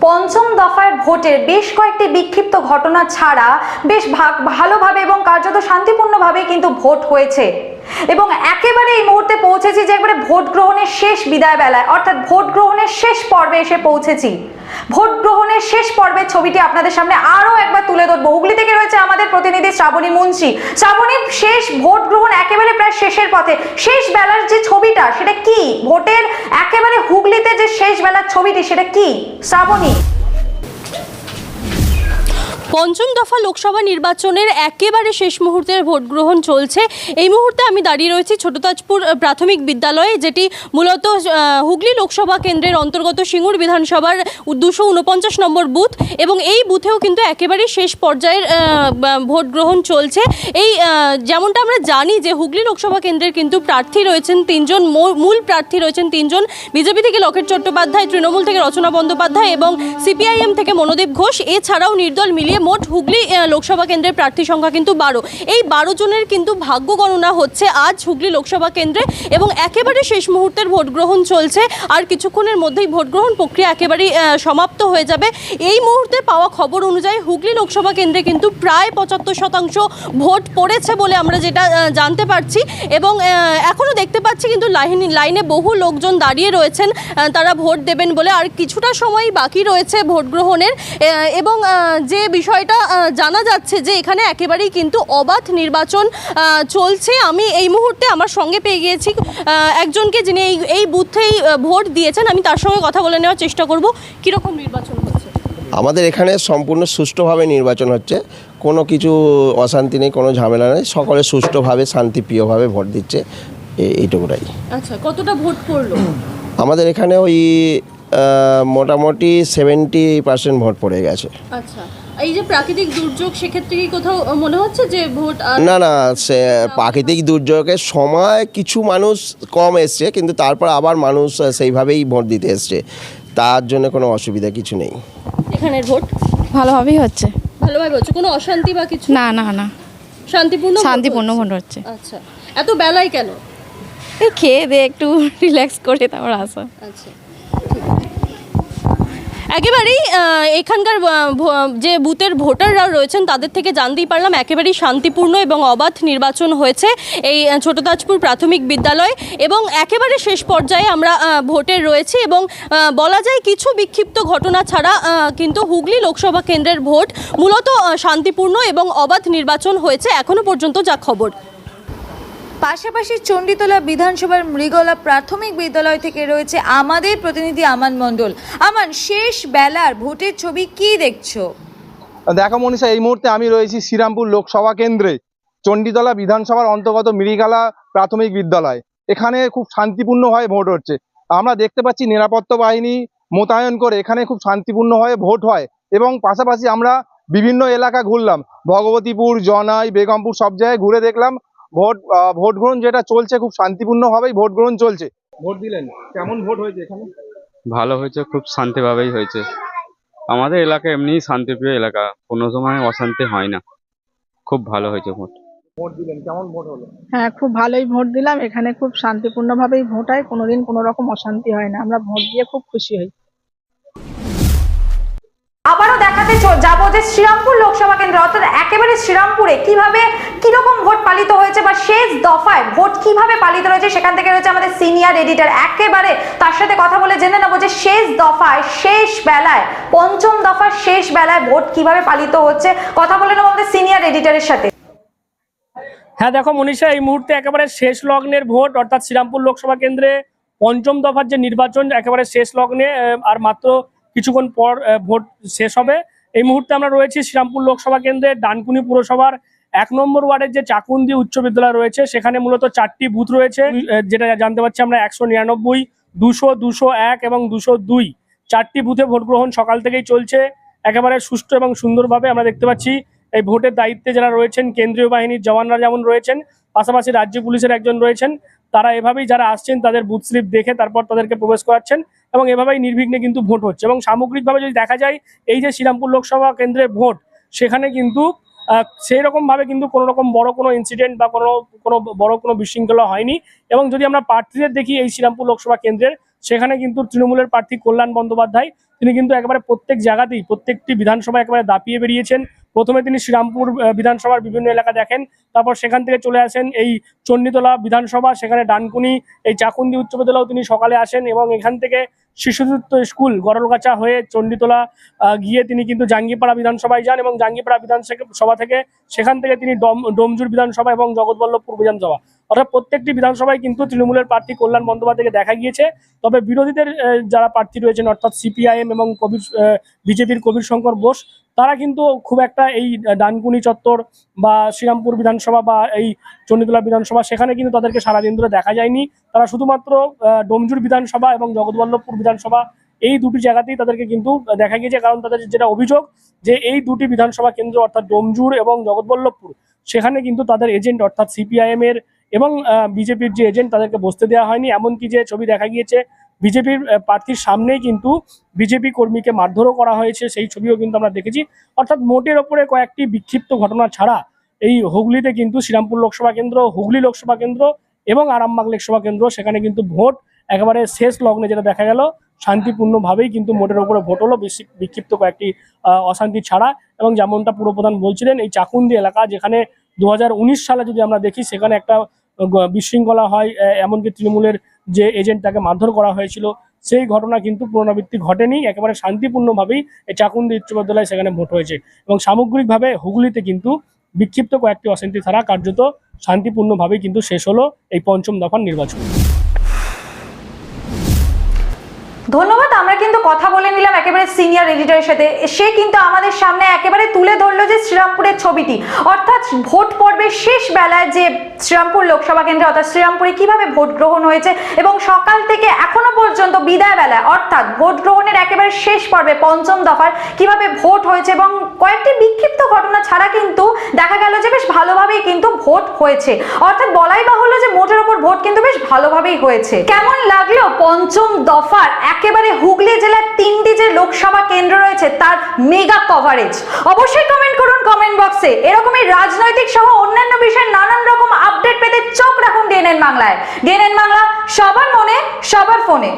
পঞ্চম দফায় ভোটের বেশ কয়েকটি বিক্ষিপ্ত ঘটনা ছাড়া বেশ ভাগ- ভালোভাবে এবং কার্যত শান্তিপূর্ণভাবে কিন্তু ভোট হয়েছে। এবং একেবারে এই মুহূর্তে পৌঁছেছি যে একবারে ভোট গ্রহণের শেষ বিদায় বেলায় অর্থাৎ ভোট গ্রহণের শেষ পর্বে এসে পৌঁছেছি। ভোট গ্রহণের শেষ পর্বের ছবিটি আপনাদের সামনে আরও একবার তুলে ধরবো। হুগলি থেকে রয়েছে আমাদের প্রতিনিধি শ্রাবণী মুন্সি। শ্রাবণী, শেষ ভোট গ্রহণ একেবারে প্রায় শেষের পথে। শেষ বেলার যে ছবিটা, সেটা কি? ভোটের একেবারে হুগলিতে শেষ বেলার ছবিটি সেটা কি? শ্রাবণী। পঞ্চম দফা লোকসভা নির্বাচনের একেবারে শেষ মুহূর্তের ভোট গ্রহণ চলছে। এই মুহূর্তে আমি দাঁড়িয়ে রয়েছি ছোটতাজপুর প্রাথমিক বিদ্যালয়ে, যেটি মূলত হুগলি লোকসভা কেন্দ্রের অন্তর্গত সিঙ্গুর বিধানসভার দুশো উনপঞ্চাশ নম্বর বুথ এবং এই বুথেও কিন্তু একেবারে শেষ পর্যায়ের ভোট গ্রহণ চলছে। এই যেমনটা আমরা জানি যে হুগলি লোকসভা কেন্দ্রের কিন্তু প্রার্থী রয়েছেন তিনজন মূল প্রার্থী রয়েছেন তিনজন, বিজেপি থেকে লকেট চট্টোপাধ্যায়, তৃণমূল থেকে রচনা বন্দ্যোপাধ্যায় এবং সিপিআইএম থেকে মনোদীপ ঘোষ। এছাড়াও নির্দল মিলিয়ে মোট হুগলি লোকসভা কেন্দ্রের প্রার্থী সংখ্যা কিন্তু বারো। এই বারো জনের কিন্তু ভাগ্য গণনা হচ্ছে আজ হুগলি লোকসভা কেন্দ্রে এবং একেবারে শেষ মুহূর্তের ভোট গ্রহণ চলছে। আর কিছুক্ষণের মধ্যেই ভোট গ্রহণ প্রক্রিয়া একেবারেই সমাপ্ত হয়ে যাবে। এই মুহূর্তে পাওয়া খবর অনুযায়ী হুগলি লোকসভা কেন্দ্রে কিন্তু প্রায় পঁচাত্তর শতাংশ ভোট পড়েছে বলে আমরা যেটা জানতে পারছি। এবং এখনও দেখতে পাচ্ছি কিন্তু লাইন, লাইনে বহু লোকজন দাঁড়িয়ে রয়েছেন তারা ভোট দেবেন বলে। আর কিছুটা সময় বাকি রয়েছে ভোট গ্রহণের এবং যে যে বিষয়টা জানা যাচ্ছে যে এখানে একেবারেই কিন্তু অবাধ নির্বাচন চলছে। আমি এই মুহূর্তে আমার সঙ্গে পেয়ে গিয়েছি একজনকে যিনি এই এই বুথেই ভোট দিয়েছেন। আমি তার সঙ্গে কথা বলে নেওয়ার চেষ্টা করব। কীরকম নির্বাচন হচ্ছে? আমাদের এখানে সম্পূর্ণ সুষ্ঠুভাবে নির্বাচন হচ্ছে। কোনো কিছু অশান্তি নেই কোনো ঝামেলা নেই। সকলে সুষ্ঠুভাবে শান্তিপ্রিয়ভাবে ভোট দিচ্ছে। এইটুকুটাই। আচ্ছা কতটা ভোট পড়ল? আমাদের এখানে ওই মোটামুটি সেভেন্টি পার্সেন্ট ভোট পড়ে গেছে। আচ্ছা। এই যে প্রাকৃতিক দুর্যোগ সেক্ষেত্রে কি কোথাও মনে হচ্ছে যে ভোট আর না না সে প্রাকৃতিক দুর্যোগের সময় কিছু মানুষ কম এসছে কিন্তু তারপর আবার মানুষ সেইভাবেই ভোট দিতে এসছে। তার জন্য কোনো অসুবিধা কিছু নেই। এখানের ভোট? ভালোভাবেই হচ্ছে। ভালোভাবে হচ্ছে? কোনো অশান্তি বা কিছু? না না না। শান্তিপূর্ণ শান্তিপূর্ণ? ভোট হচ্ছে। আচ্ছা। এত বেলায় কেন? এই খেয়ে দিয়ে একটু রিল্যাক্স করে তারপর আসা। আচ্ছা। একেবারেই এখানকার যে বুথের ভোটাররা রয়েছেন তাদের থেকে জানতেই পারলাম একেবারেই শান্তিপূর্ণ এবং অবাধ নির্বাচন হয়েছে এই আহ, ছোটতাজপুর প্রাথমিক বিদ্যালয় এবং একেবারে শেষ পর্যায়ে আমরা ভোটের ভোটে রয়েছি এবং বলা যায় কিছু বিক্ষিপ্ত ঘটনা ছাড়া কিন্তু হুগলি লোকসভা কেন্দ্রের ভোট মূলত শান্তিপূর্ণ এবং অবাধ নির্বাচন হয়েছে। এখনও পর্যন্ত যা খবর। পাশাপাশি চণ্ডীতলা বিধানসভার মৃগলা প্রাথমিক বিদ্যালয় থেকে রয়েছে আমাদের প্রতিনিধি আমান মণ্ডল। আমান, শেষ বেলার ভোটের ছবি কি দেখছ? দেখো মনীষা, এই মুহূর্তে আমি রয়েছি শ্রীরামপুর লোকসভা কেন্দ্রে, চণ্ডীতলা বিধানসভার অন্তর্গত মিরিগালা প্রাথমিক বিদ্যালয়। এখানে খুব শান্তিপূর্ণ শান্তিপূর্ণভাবে ভোট হচ্ছে। আমরা দেখতে পাচ্ছি নিরাপত্তা বাহিনী মোতায়েন করে এখানে খুব শান্তিপূর্ণ শান্তিপূর্ণভাবে ভোট হয় এবং পাশাপাশি আমরা বিভিন্ন এলাকা ঘুরলাম। ভগবতীপুর, জনাই, বেগমপুর সব জায়গায় ঘুরে দেখলাম। ভোট আহ, ভোট গ্রহণ যেটা চলছে খুব শান্তিপূর্ণভাবেই ভোট গ্রহণ চলছে। ভোট দিলেন। কেমন ভোট হয়েছে এখানে? ভালো হয়েছে খুব শান্তিভাবেই হয়েছে। আমাদের এলাকা এমনি শান্তিপ্রিয় এলাকা কোনো সময় অশান্তি হয় না। খুব ভালো হয়েছে ভোট। ভোট দিলেন কেমন ভোট হলো? হ্যাঁ খুব ভালোই ভোট দিলাম। এখানে খুব শান্তিপূর্ণভাবেই ভোট হয় কোনোদিন কোনো রকম অশান্তি হয় না। আমরা ভোট দিয়ে খুব খুশি হই। চ- যাব যে শ্রীরামপুর লোকসভা কেন্দ্র, অর্থাৎ একেবারে শ্রীরামপুরে কীভাবে, কীরকম ভোট পালিত হয়েছে বা শেষ দফায় ভোট কীভাবে পালিত হয়েছে সেখান থেকে রয়েছে আমাদের সিনিয়র এডিটর। একেবারে তার সাথে কথা বলে জেনে নেব যে শেষ দফায়, শেষ বেলায়, পঞ্চম দফার শেষ বেলায় ভোট কীভাবে পালিত হচ্ছে, কথা বলে নেব আমাদের সিনিয়র এডিটরের সাথে। হ্যাঁ দেখো মনীষা, এই মুহূর্তে একেবারে শেষ লগ্নের ভোট, অর্থাৎ শ্রীরামপুর লোকসভা কেন্দ্রে পঞ্চম দফার যে নির্বাচন, একেবারে শেষ লগ্নে আর মাত্র কিছুক্ষণ পর ভোট শেষ হবে। এই মুহূর্তে আমরা রয়েছি শ্রীরামপুর লোকসভা কেন্দ্রে ডানকুনি পুরসভার এক নম্বর ওয়ার্ডের যে চাকুন্দি উচ্চ বিদ্যালয় রয়েছে সেখানে মূলত চারটি বুথ রয়েছে যেটা জানতে পারছি আমরা একশো নিরানব্বই দুশো দুশো এক এবং দুশো দুই। চারটি বুথে ভোট গ্রহণ সকাল থেকেই চলছে একেবারে সুষ্ঠু এবং সুন্দরভাবে আমরা দেখতে পাচ্ছি এই ভোটের দায়িত্বে যারা রয়েছেন কেন্দ্রীয় বাহিনীর জওয়ানরা যেমন রয়েছেন পাশাপাশি রাজ্য পুলিশের একজন রয়েছেন। তারা এভাবেই যারা আসছেন তাদের বুথ স্লিপ দেখে তারপর তাদেরকে প্রবেশ করাচ্ছেন এবং এভাবেই নির্বিঘ্নে কিন্তু ভোট হচ্ছে এবং সামগ্রিকভাবে যদি দেখা যায়, এই যে শ্রীরামপুর লোকসভা কেন্দ্রের ভোট, সেখানে কিন্তু সেই রকম ভাবে কিন্তু কোনো রকম বড় কোনো ইনসিডেন্ট বা কোনো কোনো বড় কোনো বিশৃঙ্খলা হয়নি এবং যদি আমরা প্রার্থীদের দেখি এই শ্রীরামপুর লোকসভা কেন্দ্রের, সেখানে কিন্তু তৃণমূলের প্রার্থী কল্যাণ বন্দ্যোপাধ্যায়, তিনি কিন্তু একেবারে প্রত্যেক জায়গাতেই, প্রত্যেকটি বিধানসভা একেবারে দাপিয়ে বেরিয়েছেন। প্রথমে তিনি শ্রীরামপুর বিধানসভার বিভিন্ন এলাকা দেখেন, তারপর সেখান থেকে চলে আসেন এই চণ্ডীতলা বিধানসভা, সেখানে ডানকুনি, এই চাকুন্দি উচ্চ বিদ্যালয়েও তিনি সকালে আসেন এবং এখান থেকে শিশুযুক্ত স্কুল গরলগাছা হয়ে চণ্ডীতলা গিয়ে তিনি কিন্তু জাঙ্গিপাড়া বিধানসভায় যান এবং জাঙ্গিপাড়া বিধানসভা থেকে সেখান থেকে তিনি ডম ডোমজুর বিধানসভা এবং জগৎবল্লভপুর বিধানসভা অর্থাৎ প্রত্যেকটি বিধানসভায় কিন্তু তৃণমূলের প্রার্থী কল্যাণ বন্দ্যোপাধ্যায়কে দেখা গিয়েছে। তবে বিরোধীদের যারা প্রার্থী রয়েছেন, অর্থাৎ সিপিআইএম এবং কবির বিজেপির কবির শঙ্কর বোস তারা কিন্তু খুব একটা এই ডানকুনি চত্বর বা শ্রীরামপুর বিধানসভা বা এই চণ্ডীতলা বিধানসভা সেখানে কিন্তু তাদেরকে সারাদিন ধরে দেখা যায়নি। তারা শুধুমাত্র ডোমজুর বিধানসভা এবং জগৎবল্লভপুর বিধানসভা এই দুটি জায়গাতেই তাদেরকে কিন্তু দেখা গিয়েছে। কারণ তাদের যেটা অভিযোগ যে এই দুটি বিধানসভা কেন্দ্র অর্থাৎ ডোমজুর এবং জগৎবল্লভপুর সেখানে কিন্তু তাদের এজেন্ট অর্থাৎ সিপিআইএম এর এবং বিজেপির যে এজেন্ট তাদেরকে বসতে দেওয়া হয়নি। এমনকি যে ছবি দেখা গিয়েছে বিজেপির প্রার্থীর সামনেই কিন্তু বিজেপি কর্মীকে মারধরও করা হয়েছে, সেই ছবিও কিন্তু আমরা দেখেছি। অর্থাৎ মোটের ওপরে কয়েকটি বিক্ষিপ্ত ঘটনা ছাড়া এই হুগলিতে কিন্তু শ্রীরামপুর লোকসভা কেন্দ্র, হুগলি লোকসভা কেন্দ্র এবং আরামবাগ লোকসভা কেন্দ্র, সেখানে কিন্তু ভোট একেবারে শেষ লগ্নে যেটা দেখা গেল, শান্তিপূর্ণভাবেই কিন্তু মোটের ওপরে ভোট হলো, বেশি, বিক্ষিপ্ত কয়েকটি অশান্তি ছাড়া এবং যেমনটা পুরপ্রধান বলছিলেন, এই চাকুন্দি এলাকা যেখানে দু হাজার উনিশ সালে যদি আমরা দেখি, সেখানে একটা বিশৃঙ্খলা হয় এমনকি তৃণমূলের যে এজেন্টটাকে মারধর করা হয়েছিল, সেই ঘটনা কিন্তু পুনরাবৃত্তি ঘটেনি। একেবারে শান্তিপূর্ণভাবেই এই চাকুন্দি উচ্চ বিদ্যালয়ে সেখানে ভোট হয়েছে এবং সামগ্রিকভাবে হুগলিতে কিন্তু বিক্ষিপ্ত কয়েকটি অশান্তি ধারা কার্যত শান্তিপূর্ণভাবেই কিন্তু শেষ হলো এই পঞ্চম দফার নির্বাচন। ধন্যবাদ, আমরা কিন্তু কথা বলে নিলাম একেবারে সিনিয়র এডিটরের সাথে। সে কিন্তু আমাদের সামনে একেবারে তুলে ধরলো যে শ্রীরামপুরের ছবিটি। অর্থাৎ ভোট পর্বের শেষ বেলায় যে শ্রীরামপুর লোকসভা কেন্দ্রে, অর্থাৎ শ্রীরামপুরে কীভাবে ভোট গ্রহণ হয়েছে এবং সকাল থেকে এখনও পর্যন্ত বিদায় বেলায়, অর্থাৎ ভোট গ্রহণের একেবারে শেষ পর্বে পঞ্চম দফার কীভাবে ভোট হয়েছে এবং কয়েকটি বিক্ষিপ্ত ঘটনা ছাড়া কিন্তু দেখা গেল যে বেশ ভালোভাবেই কিন্তু ভোট হয়েছে। অর্থাৎ বলাই বাহুল্য যে মোটের ওপর ভোট কিন্তু বেশ ভালোভাবেই হয়েছে। কেমন লাগল পঞ্চম দফার একেবারে হুগলি জেলার তিনটি যে লোকসভা কেন্দ্র রয়েছে, তার মেগা কভারেজ অবশ্যই কমেন্ট করুন কমেন্ট বক্সে এরকমই রাজনৈতিক সহ অন্যান্য বিষয়ে নানান রকম আপডেট পেতে চোখ রাখুন ডিএনএন বাংলায়। ডিএনএন বাংলা, সবার মনে, সবার ফোনে।